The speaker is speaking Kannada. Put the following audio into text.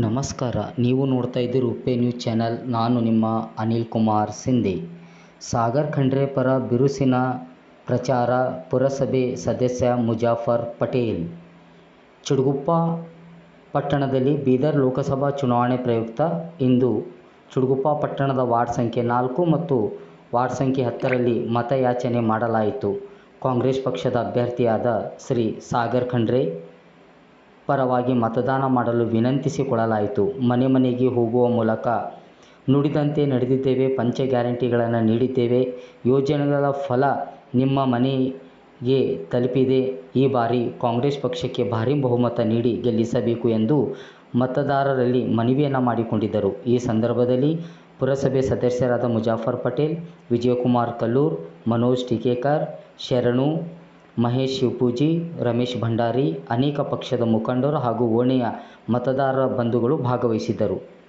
ನಮಸ್ಕಾರ. ನೀವು ನೋಡ್ತಾ ಇದ್ದೀರಿ ಉಪ್ಪೆ ನ್ಯೂಸ್ ಚಾನಲ್, ನಾನು ನಿಮ್ಮ ಅನಿಲ್ ಕುಮಾರ್ ಸಿಂಧೆ. ಸಾಗರ್ ಖಂಡ್ರೆ ಪರ ಬಿರುಸಿನ ಪ್ರಚಾರ, ಪುರಸಭೆ ಸದಸ್ಯ ಮುಜಾಫರ್ ಪಟೇಲ್. ಚುಡುಗುಪ್ಪ ಪಟ್ಟಣದಲ್ಲಿ ಬೀದರ್ ಲೋಕಸಭಾ ಚುನಾವಣೆ ಪ್ರಯುಕ್ತ ಇಂದು ಚುಡುಗುಪ್ಪ ಪಟ್ಟಣದ ವಾರ್ಡ್ ಸಂಖ್ಯೆ ನಾಲ್ಕು ಮತ್ತು ವಾರ್ಡ್ ಸಂಖ್ಯೆ ಹತ್ತರಲ್ಲಿ ಮತಯಾಚನೆ ಮಾಡಲಾಯಿತು. ಕಾಂಗ್ರೆಸ್ ಪಕ್ಷದ ಅಭ್ಯರ್ಥಿಯಾದ ಶ್ರೀ ಸಾಗರ್ ಖಂಡ್ರೆ ಪರವಾಗಿ ಮತದಾನ ಮಾಡಲು ವಿನಂತಿಸಿಕೊಳ್ಳಲಾಯಿತು. ಮನೆ ಮನೆಗೆ ಹೋಗುವ ಮೂಲಕ ನುಡಿದಂತೆ ನಡೆದಿದ್ದೇವೆ, ಪಂಚ ಗ್ಯಾರಂಟಿಗಳನ್ನು ನೀಡಿದ್ದೇವೆ. ಯೋಜನೆಗಳ ಫಲ ನಿಮ್ಮ ಮನೆಗೆ ತಲುಪಿದೆ. ಈ ಬಾರಿ ಕಾಂಗ್ರೆಸ್ ಪಕ್ಷಕ್ಕೆ ಭಾರೀ ಬಹುಮತ ನೀಡಿ ಗೆಲ್ಲಿಸಬೇಕು ಎಂದು ಮತದಾರರಲ್ಲಿ ಮನವಿಯನ್ನು ಮಾಡಿಕೊಂಡಿದ್ದರು. ಈ ಸಂದರ್ಭದಲ್ಲಿ ಪುರಸಭೆ ಸದಸ್ಯರಾದ ಮುಜಾಫರ್ ಪಟೇಲ್, ವಿಜಯಕುಮಾರ್ ಕಲ್ಲೂರ್, ಮನೋಜ್ ಟಿಕೇಕರ್, ಶರಣು ಮಹೇಶ್ ಶಿವಪೂಜಿ ರಮೇಶ್ ಭಂಡಾರಿ ಅನೇಕ ಪಕ್ಷದ ಮುಖಂಡರು ಹಾಗೂ ಓಣಿಯ ಮತದಾರ ಬಂಧುಗಳು ಭಾಗವಹಿಸಿದ್ದರು.